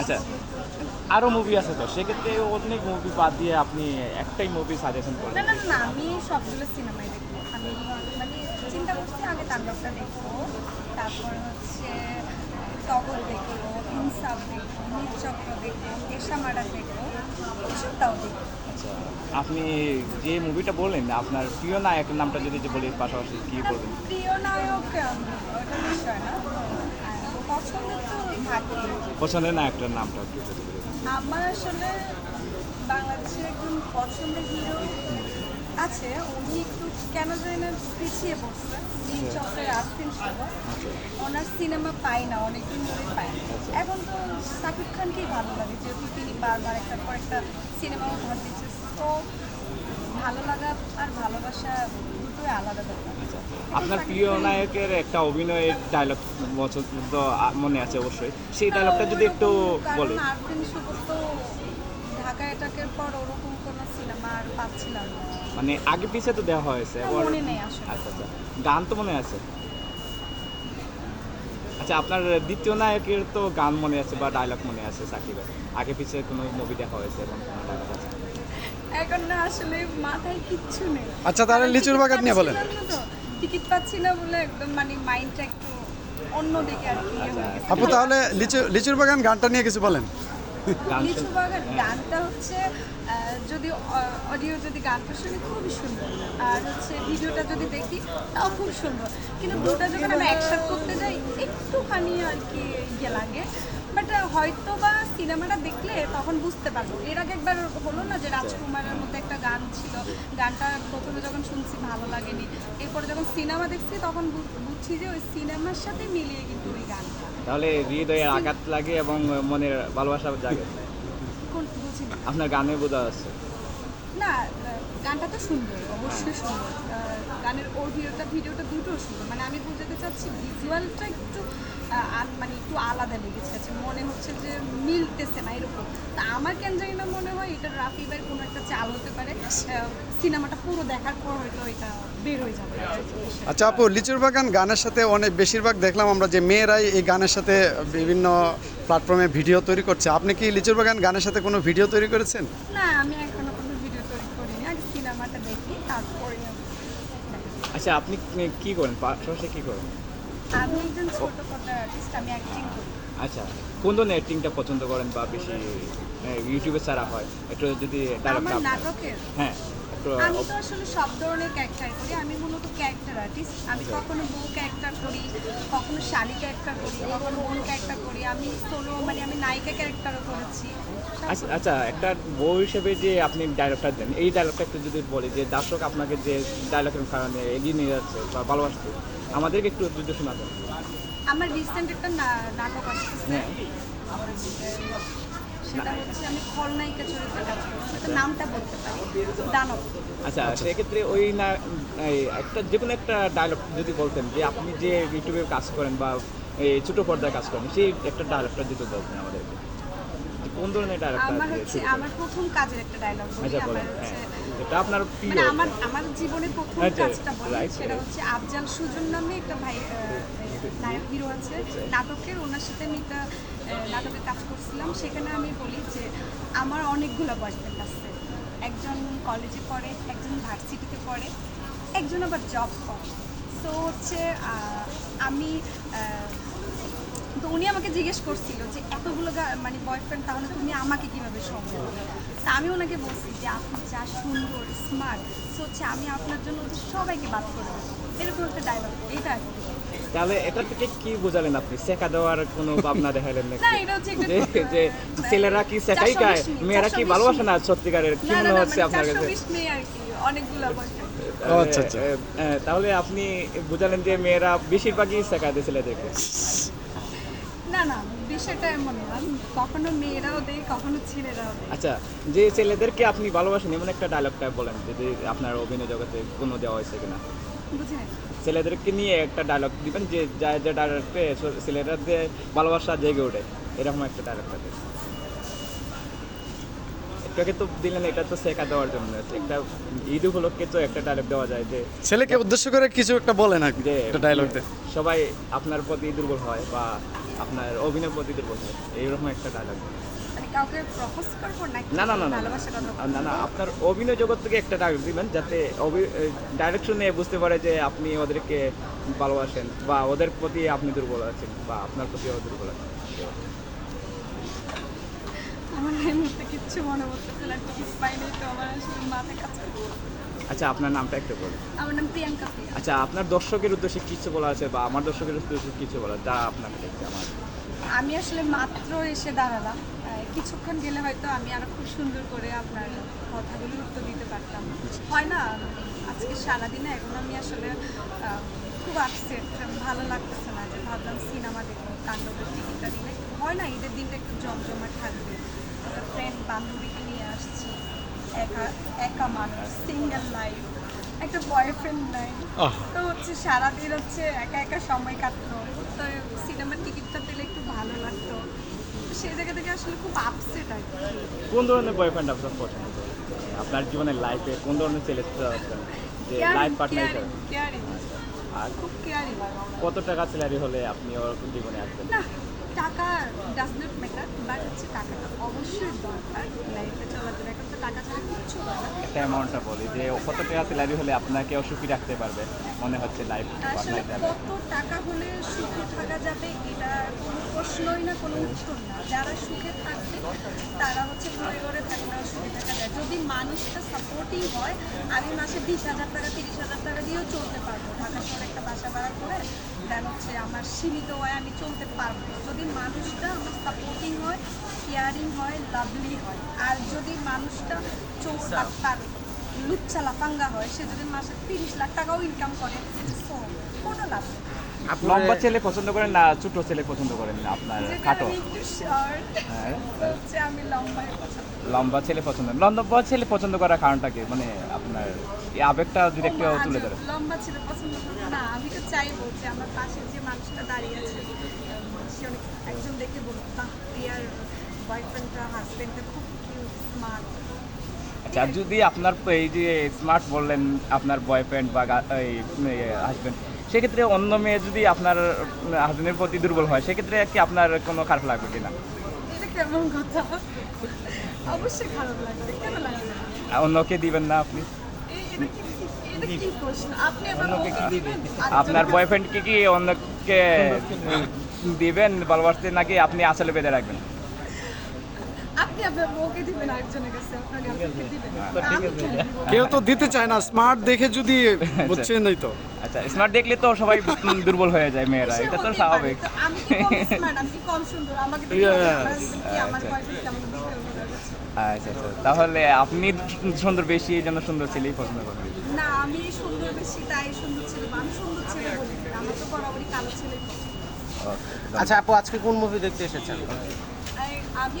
আচ্ছা আরও মুভি আছে তো সেক্ষেত্রে অনেক মুভি বাদ দিয়ে আপনি একটাই মুভি সাজেশন করবেন না না, আমি সবগুলো সিনেমাই দেখব। আমি মানে চিন্তা করছি আগে তাণ্ডবটা দেখব তারপর হচ্ছে টগর দেখব ইনসাফ দেখব নীলচক্র দেখব এশামারা দেখব এসবটাও দেখব। আচ্ছা আপনি যে মুভিটা বললেন আপনার প্রিয় নায়কের নামটা যদি বলি পাশাপাশি কী বলবেন? প্রিয় নায়ক ওটা বিষয় না আর পছন্দের তো থাকে। পছন্দের নায়কটার নামটা একটু। আমার আসলে বাংলাদেশে একজন পছন্দের হিরো আছে। উনি একটু কেন জানি না পিছিয়ে পড়ছে। নীল চক্রের শুভ আচ্ছা। ওনার সিনেমা পাই না অনেকদিন ধরে পাই না। আচ্ছা। এখন তো শাকিব খানকেই ভালো লাগে যেহেতু তিনি বারবার একটার পর একটা সিনেমা উপহার দিচ্ছে। তো ভালো লাগা আর ভালোবাসা আচ্ছা আপনার প্রিয় নায়কের একটা অভিনয়ের ডায়লগ মনে আছে অবশ্যই। সেই ডায়লগটা যদি একটু বলে কারণ আফরিন শুভ তো ঢাকা অ্যাটাকের পর ওরকম কোনো সিনেমা আর পাচ্ছিলাম না। মানে আগে পিছে তো দেওয়া হয়েছে। মনে নেই আসলে। আচ্ছা আচ্ছা। গান তো মনে আছে? আচ্ছা আপনার দ্বিতীয় নায়কের তো গান মনে আছে বা ডায়লগ মনে আছে সাকিবের? আগে পিছে কোনো মুভি দেখা হয়েছে এবং ডায়লগ আছে? এখন না আসলে মাথায় কিচ্ছু নেই আচ্ছা, তাহলে লিচুর বাগান নিয়ে বলেন। টিকিট পাচ্ছি না বলে একদম মানে মাইন্ডটা একটু অন্যদিকে আর কি ইয়ে। আপু তাহলে লিচু লিচুর বাগান গানটা নিয়ে কিছু বলেন লিচু বাগান। গানটা হচ্ছে যদি অডিও যদি গানটা শুনি খুবই সুন্দর আর হচ্ছে ভিডিওটা যদি দেখি তাও খুব সুন্দর কিন্তু দুটা যখন আমি একসাথে করতে যাই একটুখানি আর কি ইয়ে লাগে বাট হয়তো বা সিনেমাটা দেখলে তখন বুঝতে পারব। এর আগে একবার হলো না যে রাজকুমারের মধ্যে একটা গান ছিল। গানটা প্রথমে যখন শুনছি ভালো লাগেনি এরপরে যখন সিনেমা দেখছি তখন বুঝছি যে ওই সিনেমার সাথে মিলিয়ে কিন্তু ওই গানটা। তাহলে হৃদয়ে আঘাত লাগে এবং মনের ভালোবাসা জাগে। আপনার গানে বোঝা যাচ্ছে। না গানটা তো সুন্দর অবশ্যই সুন্দর। গানের অডিওটা ভিডিওটা দুটো সুন্দর। মানে আমি বুঝাতে চাচ্ছি ভিজুয়ালটা একটু মানে একটু আলাদা লেগেছে আছে মনে হচ্ছে যে মিলতেছে না এরকম। তা আমার কেন জানি না মনে হয় এটা রাফি ভাই কোনো একটা চাল হতে পারে। সিনেমাটা পুরো দেখার পর হয়তো এটা বের হয়ে যাবে। আচ্ছা আপু লিচুর বাগান গানের সাথে অনেক বেশিরভাগ দেখলাম আমরা যে মেয়েরাই এই গানের সাথে বিভিন্ন প্ল্যাটফর্মে ভিডিও তৈরি করছে। আপনি কি লিচুর বাগান গানের সাথে কোনো ভিডিও তৈরি করেছেন? না আমি এখনও সিনেমাটা দেখি তারপরে আচ্ছা আপনি কি করেন? পাশাপাশি কি করেন? আমি একজন ছোট কথা আর্টিস্ট আমি অ্যাক্টিং করি। আচ্ছা কোন ধরনের অ্যাক্টিংটা পছন্দ করেন বা বেশি ইউটিউবে ছাড়া হয়? একটু যদি নাটকের। হ্যাঁ। আমি তো আসলে সব ধরনের ক্যারেক্টার করি। আমি মূলত ক্যারেক্টার আর্টিস্ট আমি আচ্ছা। কখনো বউ ক্যারেক্টার করি কখনো শালি ক্যারেক্টার করি কখনো বোন ক্যারেক্টার করি। আমি সোলো মানে আমি নায়িকা ক্যারেক্টারও করেছি। আচ্ছা আচ্ছা একটা বউ হিসেবে যে আপনি ডায়লগটা দেন এই ডায়লগটা একটু যদি বলি যে দর্শক আপনাকে যে ডায়লগের কারণে এগিয়ে নিয়ে যাচ্ছে বা ভালোবাসছে আমাদেরকে একটু যদি শোনাবেন আমার রিসেন্ট একটা নাটক আসতেছে হ্যাঁ। সেটা হচ্ছে আমি খলনায়িকা চরিত্রে কাজ করছি সেটা নামটা বলতে পারি। দানব। আচ্ছা সেক্ষেত্রে ওই না একটা যে কোনো একটা ডায়লগ যদি বলতেন যে আপনি যে ইউটিউবে কাজ করেন বা এই ছোটো পর্দায় কাজ করেন সেই একটা ডায়লগটা যদি বলতেন আমাদেরকে। কোন ধরনের ডায়লগটা আমার হচ্ছে আমার প্রথম কাজের একটা ডায়লগ আচ্ছা বলেন হ্যাঁ। এটা আপনার প্রিয় মানে আমার আমার জীবনে প্রথম আচ্ছা, কাজটা বলি সেটা হচ্ছে আফজাল সুজন নামে একটা ভাই নায়ক হিরো আছে নাটকের ওনার সাথে আমি একটা নাটকে কাজ করছিলাম, সেখানে আমি বলি যে আমার অনেকগুলো বয়ফ্রেন্ড আছে। একজন কলেজে পড়ে, একজন ভার্সিটিতে পড়ে, একজন আবার জব করে। তো হচ্ছে আমি তো উনি আমাকে জিজ্ঞেস করছিল যে এতগুলো মানে বয়ফ্রেন্ড তাহলে তুমি আমাকে কীভাবে সম্ভব তা আমি ওনাকে বলছি যে আপনি যা সুন্দর স্মার্ট সো হচ্ছে আমি আপনার জন্য সবাইকে বাদ করে দেবো। এরকম একটা ডায়লগ এটা আর কি। তাহলে এটা থেকে কি বোঝালেন আপনি? শেখা দেওয়ার কোনো ভাবনা দেখালেন নাকি? না এটা হচ্ছে একটা যে যে ছেলেরা কি শেখাই চারশো খায় মেয়েরা কি ভালোবাসে না সত্যিকারের? কি মনে হচ্ছে মানে আপনার কাছে? বিশ মেয়ে আর কি অনেকগুলো আচ্ছা, আচ্ছা। তাহলে আপনি বুঝালেন যে মেয়েরা বেশিরভাগই শেখায় দেয় ছেলেদেরকে। না না বিষয়টা এমন না। কখনো মেয়েরাও দেয় কখনো ছেলেরাও দেয়। আচ্ছা যে ছেলেদেরকে আপনি ভালোবাসেন এমন একটা ডায়লগটা বলেন যদি আপনার অভিনয় জগতে কোনো দেওয়া হয়েছে কিনা? ছেলেদেরকে নিয়ে একটা ডায়লগ দিবেন যে যা যে ডায়লগকে ছেলেরা যে ভালোবাসা জেগে ওঠে এরকম একটা দেন একটাকে তো দিলেন এটা তো শেখা দেওয়ার জন্য একটা ঈদ উপলক্ষে তো একটা ডায়লগ দেওয়া যায় যে ছেলেকে উদ্দেশ্য করে কিছু একটা বলেন আর যে একটা ডায়লগ সবাই আপনার প্রতি দুর্বল হয় বা আপনার অভিনয় প্রতি দুর্বল হয় এইরকম একটা ডায়লগ কাউকে প্রপোজ করব নাকি না না না না না, না আপনার অভিনয় জগৎ থেকে একটা ডায়লগ দিবেন যাতে ডাইরেকশন নিয়ে বুঝতে পারে যে আপনি ওদেরকে ভালোবাসেন বা ওদের প্রতি আপনি দুর্বল আছেন বা আপনার প্রতি ও দুর্বল আছেন। আমার এই মুহূর্তে কিচ্ছু মনে পড়তেছে না টিকিট পাইনি তো আমার আসলে মাথা কাজ আচ্ছা আপনার নামটা একটু বলুন। আমার নাম প্রিয়াঙ্কা প্রিয়া। আচ্ছা আপনার দর্শকের উদ্দেশ্যে কিছু বলা আছে বা আমার দর্শকের উদ্দেশ্যে কিছু বলা যা আপনাকে আমার। আমি আসলে মাত্র এসে দাঁড়ালাম। কিছুক্ষণ গেলে হয়তো আমি আরও খুব সুন্দর করে আপনার কথাগুলো উত্তর দিতে পারতাম। হয় না? আজকে সারাদিনে এখন আমি আসলে খুব আপসেট ভালো লাগতেছে না যে ভাবলাম সিনেমা দেখব তাণ্ডবের টিকিটটা দিলে হয় না ঈদের দিনটা একটু জমজমা থাকবে। ফ্রেন্ড বান্ধবীকে নিয়ে আসছি একা একা মানুষ সিঙ্গেল লাইফ একটা বয়ফ্রেন্ড নাই। তো হচ্ছে সারাদিন হচ্ছে একা একা সময় কাটতো তো সিনেমার টিকিটটা পেলে একটু ভালো লাগতো। সেই জায়গা থেকে আসলে খুব আপসেট আর কোন ধরনের বয়ফ্রেন্ড আপনার পছন্দ? আপনার জীবনের লাইফে কোন ধরনের ছেলে আছেন? যে লাইফ পার্টনার কেয়ারিং আর খুব কেয়ারিং কত টাকা স্যালারি হলে আপনি ওর জীবনে আসবেন? টাকা ডাজ নট ম্যাটার বাট হচ্ছে টাকাটা অবশ্যই দরকার। লাইফে চলার জন্য এখন তো টাকা ছাড়া কিচ্ছু একটা অ্যামাউন্টটা বলি যে কত টাকা স্যালারি হলে আপনাকে সুখী রাখতে পারবে? মনে হচ্ছে লাইফ পার্টনার কত টাকা হলে সুখে থাকা যাবে প্রশ্নই না কোনো উত্তর না। যারা সুখে থাকবে তারা হচ্ছে ঘরে ঘরে থাকলে সুখে থাকা যায় যদি মানুষটা সাপোর্টিং হয় আমি মাসে বিশ হাজার টাকা তিরিশ হাজার টাকা দিয়েও চলতে পারব। ঢাকা শহরে একটা বাসা ভাড়া করে দেন হচ্ছে আমার সীমিত হয় আমি চলতে পারব যদি মানুষটা আমার সাপোর্টিং হয় কেয়ারিং হয় লাভলি হয় আর যদি মানুষটা চোখ তার লুচ্ছা লাফাঙ্গা হয় সে যদি মাসে তিরিশ লাখ টাকাও ইনকাম করে কোনো লাভ নেই। লম্বা ছেলে পছন্দ করেন না ছোট ছেলে পছন্দ করেন না আপনার খাটো? হ্যাঁ। লম্বা ছেলে পছন্দ লম্বা ছেলে পছন্দ করার কারণটা কি মানে আপনার এই আবেগটা যদি একটু তুলে আচ্ছা, ধরে লম্বা ছিল পছন্দ করব না আমি তো চাইব যে আমার পাশে যে মানুষটা দাঁড়িয়ে আছে সে অনেক একজন দেখে বলব বাহ প্রিয়ার বয়ফ্রেন্ডটা হাজবেন্ডটা খুব কিউট স্মার্ট আচ্ছা যদি আপনার এই যে স্মার্ট বললেন আপনার বয়ফ্রেন্ড বা হাজবেন্ড সেক্ষেত্রে অন্য মেয়ে যদি আপনার হাজবেন্ডের প্রতি দুর্বল হয় সেক্ষেত্রে কি আপনার কোনো খারাপ লাগবে কিনা? কেমন কথা? অবশ্যই খারাপ লাগবে। কেন লাগবে না? অন্যকে দিবেন না আপনি? আপনার বয়ফ্রেন্ডকে কি অন্যকে দিবেন ভালোবাসতে নাকি আপনি আসলে বেঁধে রাখবেন আপনি আপনার বউকে দিবেন আরেকজনের কাছে আপনার গার্লফ্রেন্ডকে দিবেন আমি কেন দিব? কেউ তো দিতে চায় না স্মার্ট দেখে যদি বুঝছেন নাই তো। আচ্ছা স্মার্ট দেখলে তো সবাই দুর্বল হয়ে যায় মেয়েরা এটা তো স্বাভাবিক। আমি আমি আচ্ছা। আচ্ছা আচ্ছা। তাহলে আপনি সুন্দর বেশি এই জন্য সুন্দর ছেলেই পছন্দ করবেন না আমি সুন্দর বেশি তাই সুন্দর ছিল আমি সুন্দর ছেলে বলি না। তো বরাবরই কালো ছেলে আচ্ছা আপু আজকে কোন মুভি দেখতে এসেছেন? আমি